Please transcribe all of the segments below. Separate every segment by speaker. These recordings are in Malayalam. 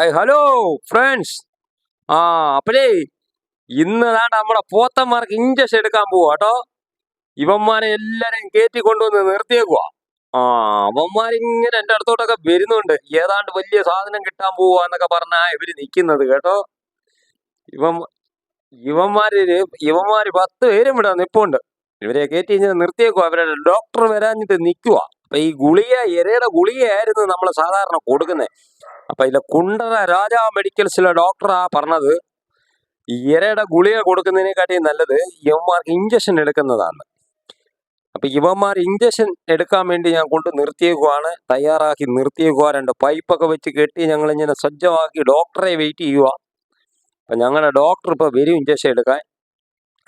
Speaker 1: Hi hello friends. ആ അപ്പലേ ഇന്ന് ദാണ്ട് നമ്മുടെ പോത്തന്മാർക്ക് ഇഞ്ചക്ഷൻ എടുക്കാൻ പോവാ കേട്ടോ. ഇവന്മാരെ എല്ലാരെയും കയറ്റി കൊണ്ടുവന്ന് നിർത്തിയേക്കുക ആ അവന്മാരിങ്ങനെ എന്റെ അടുത്തോട്ടൊക്കെ വരുന്നുണ്ട്. ഏതാണ്ട് വലിയ സാധനം കിട്ടാൻ പോവാ എന്നൊക്കെ പറഞ്ഞാ ഇവർ നിൽക്കുന്നത് കേട്ടോ. ഇവൻ ഇവന്മാര് ഇവന്മാര് പത്ത് പേരും ഇവിടെ നിപ്പുണ്ട്. ഇവരെ കയറ്റി ഇങ്ങനെ നിർത്തിയേക്കുക അവരുടെ ഡോക്ടർ വരാഞ്ഞിട്ട് നിൽക്കുവാ അപ്പൊ ഈ ഗുളിക ഇരയുടെ ഗുളികയായിരുന്നു നമ്മൾ സാധാരണ കൊടുക്കുന്നത് അപ്പൊ ഇതിലെ കുണ്ടറ രാജാ മെഡിക്കൽസിലെ ഡോക്ടറാ പറഞ്ഞത് ഇരയുടെ ഗുളിക കൊടുക്കുന്നതിനെക്കാട്ടി നല്ലത് ഇവന്മാർക്ക് ഇഞ്ചക്ഷൻ എടുക്കുന്നതാണ്. അപ്പൊ ഇവന്മാർ ഇഞ്ചക്ഷൻ എടുക്കാൻ വേണ്ടി ഞാൻ കൊണ്ട് നിർത്തിയേക്കുവാണ് തയ്യാറാക്കി നിർത്തിയേക്കുക രണ്ട് പൈപ്പൊക്കെ വെച്ച് കെട്ടി ഞങ്ങൾ ഇങ്ങനെ സജ്ജമാക്കി ഡോക്ടറെ വെയിറ്റ് ചെയ്യുക അപ്പൊ ഞങ്ങളുടെ ഡോക്ടർ ഇപ്പൊ വരും ഇഞ്ചക്ഷൻ എടുക്കാൻ.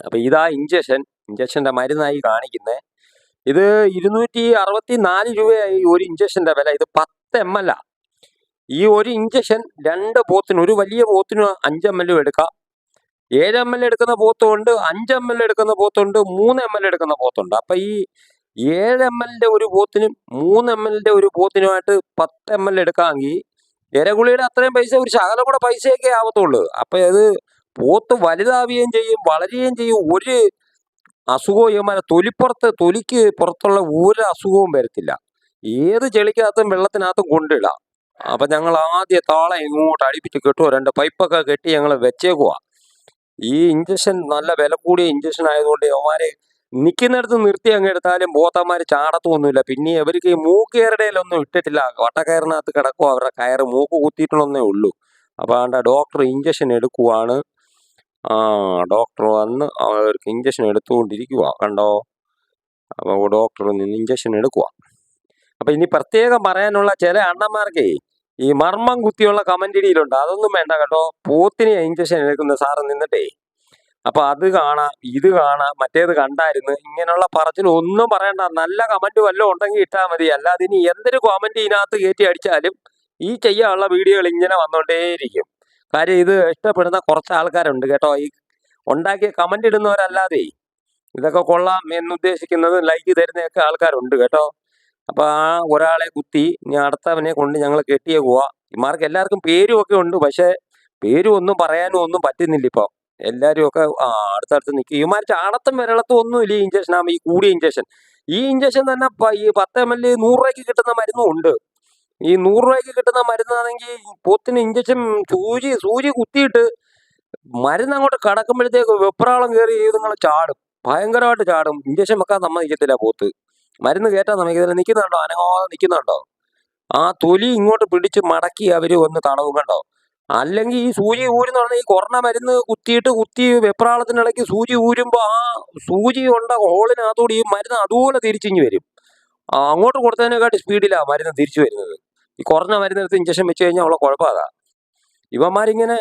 Speaker 1: അപ്പൊ ഇതാ ഇഞ്ചക്ഷൻ ഇഞ്ചക്ഷന്റെ മരുന്നായി കാണിക്കുന്നത് ഇത് ഇരുന്നൂറ്റി അറുപത്തി നാല് രൂപയായി ഒരു ഇഞ്ചക്ഷന്റെ വില. ഇത് പത്ത് എം എൽ ആ. ഈ ഒരു ഇഞ്ചക്ഷൻ രണ്ട് പോത്തിന് ഒരു വലിയ പോത്തിന് അഞ്ച് എം എല്ലും എടുക്കാം. ഏഴ് എം എൽ എടുക്കുന്ന പോത്തുണ്ട് അഞ്ച് എം എൽ എടുക്കുന്ന പോത്തുണ്ട് മൂന്ന് എം എൽ എടുക്കുന്ന പോത്തുണ്ട്. അപ്പൊ ഈ ഏഴ് എം എല്ലിന്റെ ഒരു പോത്തിനും മൂന്ന് എം എല്ലിന്റെ ഒരു പോത്തിനുമായിട്ട് പത്ത് എം എൽ എടുക്കാമെങ്കിൽ ഇരഗുളിയുടെ അത്രയും പൈസ ഒരു ശകലം കൂടെ പൈസയൊക്കെ ആവത്തുള്ളൂ. അപ്പൊ അത് പോത്ത് വലുതാവുകയും ചെയ്യും വളരുകയും ചെയ്യും ഒരു അസുഖവും ഇവന്മാരെ തൊലിപ്പുറത്ത് തൊലിക്ക് പുറത്തുള്ള ഒരു അസുഖവും വരത്തില്ല. ഏത് ചെളിക്കകത്തും വെള്ളത്തിനകത്തും കൊണ്ടിടാം. അപ്പൊ ഞങ്ങൾ ആദ്യ താളെ ഇങ്ങോട്ട് അടിപ്പിച്ച് കെട്ടുക രണ്ട് പൈപ്പൊക്കെ കെട്ടി ഞങ്ങൾ വെച്ചേക്കുക ഈ ഇഞ്ചക്ഷൻ നല്ല വില കൂടിയ ഇഞ്ചക്ഷൻ ആയതുകൊണ്ട് അവന്മാരെ നിൽക്കുന്നിടത്ത് നിർത്തി അങ്ങ് എടുത്താലും പോത്തന്മാര് ചാടത്തൊന്നുമില്ല. പിന്നെ അവർക്ക് ഈ മൂക്കേറിടയിലൊന്നും ഇട്ടിട്ടില്ല. വട്ടക്കയറിനകത്ത് കിടക്കുക അവരുടെ കയറ് മൂക്ക് കുത്തിയിട്ടുള്ളൊന്നേ ഉള്ളൂ. അപ്പൊ ആണ്ട ഡോക്ടർ ഇഞ്ചക്ഷൻ എടുക്കുവാണ്. ആ ഡോക്ടർ വന്ന് അവർക്ക് ഇഞ്ചക്ഷൻ എടുത്തുകൊണ്ടിരിക്കുക കണ്ടോ? അപ്പൊ ഡോക്ടർ നിന്ന് ഇഞ്ചക്ഷൻ എടുക്കുക അപ്പൊ ഇനി പ്രത്യേകം പറയാനുള്ള ചില അണ്ണന്മാർക്കേ ഈ മർമ്മം കുത്തിയുള്ള കമന്റ് ഇടിയിലുണ്ട്. അതൊന്നും വേണ്ട കേട്ടോ. പോത്തിന് ഇഞ്ചക്ഷൻ എടുക്കുന്ന സാറ് നിന്നിട്ടേ. അപ്പൊ അത് കാണാം ഇത് കാണാം മറ്റേത് കണ്ടായിരുന്നു. ഇങ്ങനെയുള്ള പറച്ചിന് ഒന്നും പറയണ്ട. നല്ല കമന്റ് വല്ലതും ഉണ്ടെങ്കിൽ ഇട്ടാൽ മതി. അല്ലാതെ ഇനി എന്തൊരു കമന്റ് ഇതിനകത്ത് കയറ്റി അടിച്ചാലും ഈ ചെയ്യാനുള്ള വീഡിയോകൾ ഇങ്ങനെ വന്നുകൊണ്ടേയിരിക്കും കാര്യം ഇത് ഇഷ്ടപ്പെടുന്ന കുറച്ച് ആൾക്കാരുണ്ട് കേട്ടോ. ഈ ഉണ്ടാക്കിയ കമന്റ് ഇടുന്നവരല്ലാതെ ഇതൊക്കെ കൊള്ളാം എന്നുദ്ദേശിക്കുന്നത് ലൈക്ക് തരുന്നതൊക്കെ ആൾക്കാരുണ്ട് കേട്ടോ. അപ്പൊ ആ ഒരാളെ കുത്തി ഇനി അടുത്തവനെ കൊണ്ട് ഞങ്ങൾ കെട്ടിയേ പോവാ. ഇമാർക്ക് എല്ലാവർക്കും പേരും ഒക്കെ ഉണ്ട് പക്ഷെ പേരും ഒന്നും പറയാനും ഒന്നും പറ്റുന്നില്ല ഇപ്പൊ. എല്ലാരും ഒക്കെ ആ അടുത്തടുത്ത് നിൽക്കും ഇമാർ ചാണത്തും വിരളത്തും ഒന്നും ഇല്ല ഈ ഇഞ്ചക്ഷൻ ആകുമ്പോൾ ഈ കൂടിയ ഇഞ്ചക്ഷൻ ഈ ഇഞ്ചക്ഷൻ തന്നെ ഈ പത്ത് എം എൽ നൂറ് രൂപയ്ക്ക് കിട്ടുന്ന മരുന്നും ഉണ്ട്. ഈ നൂറ് രൂപയ്ക്ക് കിട്ടുന്ന മരുന്നാണെങ്കിൽ പോത്തിന് ഇഞ്ചക്ഷൻ സൂചി സൂചി കുത്തിയിട്ട് മരുന്ന് അങ്ങോട്ട് കടക്കുമ്പോഴത്തേക്ക് വെപ്രാളം കയറി ഇതുങ്ങൾ ചാടും. ഭയങ്കരമായിട്ട് ചാടും. ഇഞ്ചക്ഷൻ വെക്കാൻ സമ്മതിക്കത്തില്ല പോത്ത്. മരുന്ന് കയറ്റാൻ സമ്മതിക്കത്തില്ല നിൽക്കുന്നുണ്ടോ അനങ്ങാതെ നിൽക്കുന്നുണ്ടോ ആ തൊലി ഇങ്ങോട്ട് പിടിച്ച് മടക്കി അവർ ഒന്ന് തടവും കണ്ടോ അല്ലെങ്കിൽ ഈ സൂചി ഊരുന്ന പറഞ്ഞാൽ ഈ കൊറോണ മരുന്ന് കുത്തിയിട്ട് കുത്തി വെപ്രാളത്തിനിടയ്ക്ക് സൂചി ഊരുമ്പോൾ ആ സൂചി ഉണ്ട ഹോളിനകത്തൂടി ഈ മരുന്ന് അതുപോലെ തിരിച്ചിഞ്ഞ് വരും. അങ്ങോട്ട് കൊടുത്തതിനെക്കാട്ടി സ്പീഡിലാണ് മരുന്ന് തിരിച്ചു വരുന്നത്. ഈ കുറഞ്ഞ മരുന്നെടുത്ത് ഇഞ്ചക്ഷൻ വെച്ച് കഴിഞ്ഞാൽ ഉള്ള കുഴപ്പമാകാം ഇവന്മാരിങ്ങനെ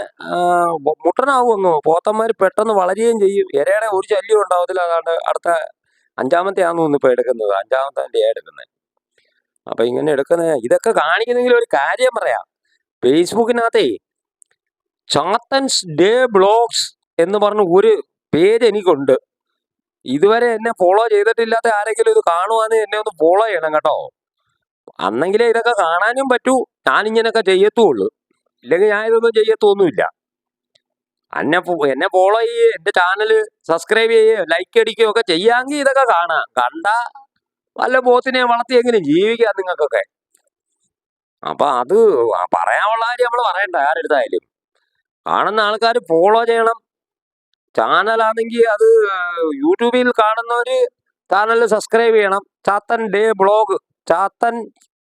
Speaker 1: മുട്ടനാവുമെന്നോ? പോത്തന്മാർ പെട്ടെന്ന് വളരുകയും ചെയ്യും. ഇരയുടെ ഒരു ശല്യം ഉണ്ടാവത്തില്ല. അതാണ്ട് അടുത്ത അഞ്ചാമത്തെ ആണെന്ന് ഇപ്പൊ എടുക്കുന്നത്. അഞ്ചാമത്തെ എടുക്കുന്നത്. അപ്പൊ ഇങ്ങനെ എടുക്കുന്നത്. ഇതൊക്കെ കാണിക്കുന്നെങ്കിൽ ഒരു കാര്യം പറയാം. ഫേസ്ബുക്കിനകത്തേ ചാത്തൻസ് ഡേ ബ്ലോഗ്സ് എന്ന് പറഞ്ഞ ഒരു പേര് എനിക്കുണ്ട്. ഇതുവരെ എന്നെ ഫോളോ ചെയ്തിട്ടില്ലാത്ത ആരെങ്കിലും ഇത് കാണുവാന്ന് എന്നെ ഒന്ന് ഫോളോ ചെയ്യണം കേട്ടോ. അന്നെങ്കിലേ ഇതൊക്കെ കാണാനും പറ്റൂ. ഞാൻ ഇങ്ങനെയൊക്കെ ചെയ്യത്തുള്ളൂ. ഇല്ലെങ്കിൽ ഞാൻ ഇതൊന്നും ചെയ്യത്തൊന്നുമില്ല. എന്നെ എന്നെ ഫോളോ ചെയ്യേ എന്റെ ചാനൽ സബ്സ്ക്രൈബ് ചെയ്യേ ലൈക്ക് അടിക്കുകയോ ഒക്കെ ചെയ്യാമെങ്കിൽ ഇതൊക്കെ കാണാം. കണ്ട വല്ല പോത്തിനെ വളർത്തിയെങ്കിലും ജീവിക്കാം നിങ്ങൾക്കൊക്കെ. അപ്പൊ അത് പറയാനുള്ള കാര്യം നമ്മൾ പറയണ്ട ആരെടുത്തായാലും. കാണുന്ന ആൾക്കാർ ഫോളോ ചെയ്യണം. ചാനലാണെങ്കിൽ അത് യൂട്യൂബിൽ കാണുന്നവര് ചാനൽ സബ്സ്ക്രൈബ് ചെയ്യണം. Chathan day blog Chathan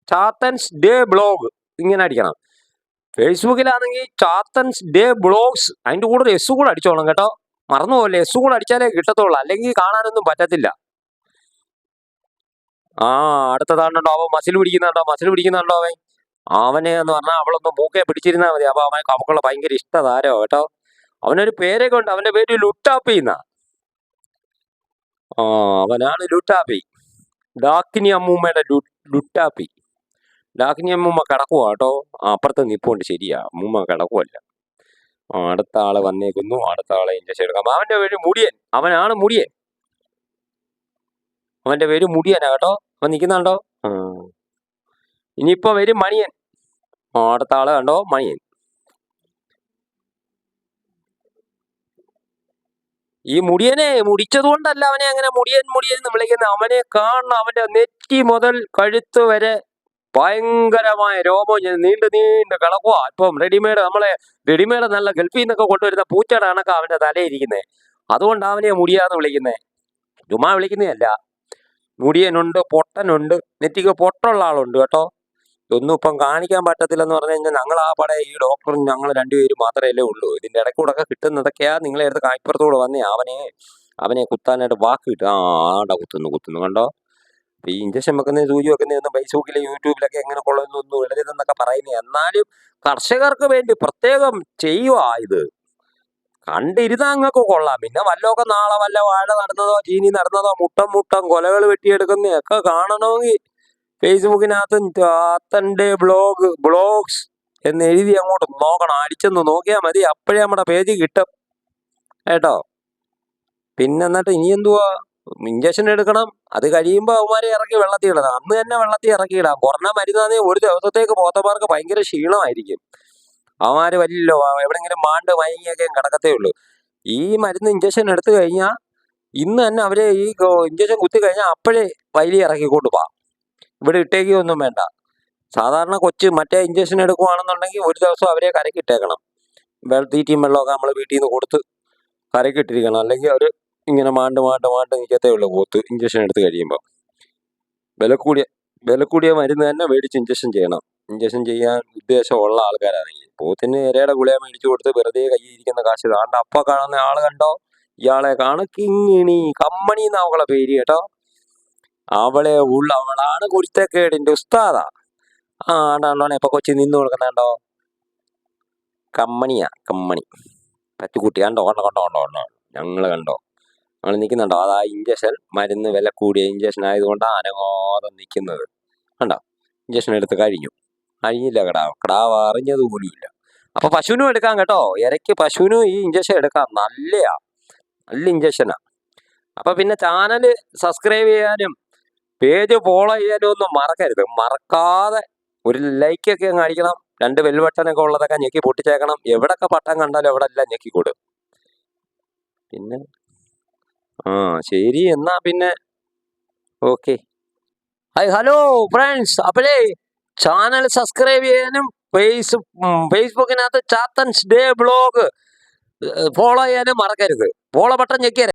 Speaker 1: Chathans day blog ഇങ്ങനെ അടിക്കണം. ഫേസ്ബുക്കിലാണെങ്കിൽ ചാത്തൻസ് ഡേ ബ്ലോഗ്സ് അതിന്റെ കൂടെ ഒരു എസ് കൂടെ അടിച്ചോളാം കേട്ടോ. മറന്നുപോലെ എസ് കൂടെ അടിച്ചാലേ കിട്ടത്തുള്ളൂ. അല്ലെങ്കിൽ കാണാനൊന്നും പറ്റത്തില്ല. ആ അടുത്തതാണ്ടോ അവൻ മസിൽ പിടിക്കുന്നുണ്ടോ മസിൽ പിടിക്കുന്നുണ്ടോ അവൻ? അവനെ എന്ന് പറഞ്ഞാൽ അവളൊന്ന് മൂക്കെ പിടിച്ചിരുന്നാൽ മതി. അപ്പൊ അവൻ അവക്കുള്ള ഭയങ്കര ഇഷ്ടതാരോ കേട്ടോ. അവനൊരു പേരൊക്കെ ഉണ്ട്. അവന്റെ പേര് ലുട്ടാപ്പി എന്നാ ആ അവനാണ് ലുട്ടാപ്പി. ഡാക്കിനി അമ്മൂമ്മയുടെ ലുട്ടാപ്പി. ലാഖിനി അമ്മൂമ്മ കിടക്കുക കേട്ടോ. അപ്പുറത്ത് നിപ്പുണ്ട് ശരിയാ. അമ്മൂമ്മ കിടക്കുവല്ല. അടുത്ത ആൾ വന്നേക്കുന്നു. അടുത്ത ആളെ ഇഞ്ചക്ഷൻ എടുക്കാം അവന്റെ പേര് മുടിയൻ. അവനാണ് മുടിയൻ. അവന്റെ പേര് മുടിയനാ കേട്ടോ. അവൻ നിൽക്കുന്നുണ്ടോ ഇനിയിപ്പോ വരും മണിയൻ. അടുത്ത ആൾ കണ്ടോ? മണിയൻ. ഈ മുടിയനെ മുടിച്ചതുകൊണ്ടല്ല അവനെ അങ്ങനെ മുടിയൻ മുടിയൻ എന്ന് വിളിക്കുന്നത്. അവനെ കാണണം. അവന്റെ നെറ്റി മുതൽ കഴുത്ത് വരെ ഭയങ്കരമായ രോമം നീണ്ട് നീണ്ട് കിളക്കുക ഇപ്പം റെഡിമെയ്ഡ് നമ്മളെ റെഡിമെയ്ഡ് നല്ല ഗൾഫിൽ നിന്നൊക്കെ കൊണ്ടുവരുന്ന പൂച്ചയുടെ കണക്ക് അവന്റെ തലയിരിക്കുന്നത് അതുകൊണ്ട് അവനെ മുടിയാന്ന് വിളിക്കുന്നത് ചുമ്മാ വിളിക്കുന്നതല്ല. മുടിയനുണ്ട് പൊട്ടനുണ്ട് നെറ്റിക്ക് പൊട്ടുള്ള ആളുണ്ട് കേട്ടോ. ഇതൊന്നും ഇപ്പം കാണിക്കാൻ പറ്റത്തില്ലെന്ന് പറഞ്ഞു കഴിഞ്ഞാൽ ഞങ്ങൾ ആ പടെ ഈ ഡോക്ടറും ഞങ്ങൾ രണ്ടുപേരും മാത്രമല്ലേ ഉള്ളൂ. ഇതിന്റെ ഇടയ്ക്കൂടൊക്കെ കിട്ടുന്നതൊക്കെയാ നിങ്ങളെ അടുത്ത് വന്നേ. അവനെ അവനെ കുത്താനായിട്ട് വാക്ക് കിട്ടും. ആ ആടാ കുത്തുന്നു കുത്തുന്നു. കണ്ടോ? ഈ ഇഞ്ചക്ഷൻ വെക്കുന്ന സൂചി വെക്കുന്നതൊന്നും ഫേസ്ബുക്കിലെ യൂട്യൂബിലൊക്കെ എങ്ങനെ കൊള്ളുന്നൊന്നും ഇടരുതെന്നൊക്കെ പറയുന്നത് എന്നാലും കർഷകർക്ക് വേണ്ടി പ്രത്യേകം ചെയ്യുക ഇത്. കണ്ടിരുന്ന അങ്ങക്ക് കൊള്ളാം. പിന്നെ വല്ലതൊക്കെ നാളെ വല്ല വാഴ നടന്നതോ ചീനി നടന്നതോ മുട്ടം മുട്ടം കൊലകൾ വെട്ടിയെടുക്കുന്നതൊക്കെ കാണണമെങ്കിൽ ഫേസ്ബുക്കിനകത്ത് അത്തന്റെ ബ്ലോഗ് ബ്ലോഗ്സ് എന്ന് എഴുതി അങ്ങോട്ട് നോക്കണം. അടിച്ചെന്ന് നോക്കിയാൽ മതി. അപ്പോഴേ നമ്മുടെ പേജ് കിട്ടും. കേട്ടോ? പിന്നെ എന്നിട്ട് ഇനി എന്തുവാ? ഇഞ്ചക്ഷൻ എടുക്കണം. അത് കഴിയുമ്പോൾ അവന്മാരെ ഇറക്കി വെള്ളത്തിൽ ഇടണം. അന്ന് തന്നെ വെള്ളത്തിൽ ഇറക്കി ഇടാം. കൊറോണ മരുന്നാന്നേ ഒരു ദിവസത്തേക്ക് പോത്തമാർക്ക് ഭയങ്കര ക്ഷീണമായിരിക്കും. അവന്മാര് വലിയ എവിടെങ്കിലും മാണ്ട് മയങ്ങിയൊക്കെ കിടക്കത്തേ ഉള്ളൂ. ഈ മരുന്ന് ഇഞ്ചക്ഷൻ എടുത്തു കഴിഞ്ഞാൽ ഇന്ന് തന്നെ അവരെ ഈ ഇഞ്ചക്ഷൻ കുത്തി കഴിഞ്ഞാൽ അപ്പോഴേ വൈലി ഇറക്കിക്കൊണ്ട് പോവാം. ഇവിടെ ഇട്ടേക്കൊന്നും വേണ്ട. സാധാരണ കൊച്ച് മറ്റേ ഇഞ്ചക്ഷൻ എടുക്കുവാണെന്നുണ്ടെങ്കിൽ ഒരു ദിവസം അവരെ കരക്കിട്ടേക്കണം വെള്ള തീറ്റയും വെള്ളമൊക്കെ നമ്മൾ വീട്ടിൽ നിന്ന് കൊടുത്ത് കരക്കിട്ടിരിക്കണം അല്ലെങ്കിൽ അവർ ഇങ്ങനെ മാണ്ട് മാണ്ട് മാണ്ട് നിൽക്കത്തേ ഉള്ളൂ പോത്ത്. ഇഞ്ചക്ഷൻ എടുത്ത് കഴിയുമ്പോൾ വില കൂടിയ വില കൂടിയ മരുന്ന് തന്നെ മേടിച്ച് ഇഞ്ചക്ഷൻ ചെയ്യണം. ഇഞ്ചക്ഷൻ ചെയ്യാൻ ഉദ്ദേശമുള്ള ആൾക്കാരാണെങ്കിൽ പോത്തിന് ഇരയുടെ ഗുളിക മേടിച്ചു കൊടുത്ത് വെറുതെ കയ്യിൽ ഇരിക്കുന്ന കാശ് കാണണ്ട അപ്പ കാണുന്ന ആൾ കണ്ടോ? ഇയാളെ കാണു. കിങ്ങിണി കമ്മണി എന്ന അവളെ പേര് കേട്ടോ. അവളെ ഉള്ള അവളാണ് കുരുത്തക്കേടിന്റെ ഉസ്താദാ. ആ ആണ്ടാണ്ടോണെ ഇപ്പൊ കൊച്ചി നിന്ന് കൊടുക്കുന്നുണ്ടോ കമ്മണിയാ കമ്മണി. പറ്റുകുട്ടി കണ്ടോ കണ്ടോ കണ്ടോ കണ്ടോ കണ്ടോ. ഞങ്ങൾ കണ്ടോ? ഞങ്ങൾ നിൽക്കുന്നുണ്ടോ? അതാ ഇഞ്ചക്ഷൻ മരുന്ന് വില കൂടിയ ഇഞ്ചക്ഷൻ ആയതുകൊണ്ടാണ് അനങ്ങാതെ നിൽക്കുന്നത്. കണ്ടോ? ഇഞ്ചക്ഷൻ എടുത്ത് കഴിഞ്ഞു. കഴിഞ്ഞില്ല കടാ. കിടാവ് അറിഞ്ഞത് പോലുമില്ല അപ്പൊ പശുവിനും എടുക്കാം കേട്ടോ. ഇരയ്ക്ക് പശുവിനും ഈ ഇഞ്ചക്ഷൻ എടുക്കാം. നല്ലയാ. നല്ല ഇഞ്ചക്ഷനാ അപ്പൊ പിന്നെ ചാനൽ സബ്സ്ക്രൈബ് ചെയ്യാനും പേജ് ഫോളോ ചെയ്യാനും ഒന്നും മറക്കരുത്. മറക്കാതെ ഒരു ലൈക്ക് ഒക്കെ അങ്ങ് അടിക്കണം. രണ്ട് വെൽവട്ടനൊക്കെ ഉള്ളതൊക്കെ ഞെക്കി പൊട്ടിച്ചേക്കണം. എവിടൊക്കെ പട്ടം കണ്ടാലും എവിടെ എല്ലാം ഞെക്കിക്കൂടും. പിന്നെ ആ ശരി. എന്നാ പിന്നെ ഓക്കെ. Hi hello friends. അപ്പോഴേ ചാനൽ സബ്സ്ക്രൈബ് ചെയ്യാനും ഫേസ് ഫേസ്ബുക്കിനകത്ത് ചാത്തൻസ് ഡേ ബ്ലോഗ് ഫോളോ ചെയ്യാനും മറക്കരുത്. Follow button ഞെക്കിയാൽ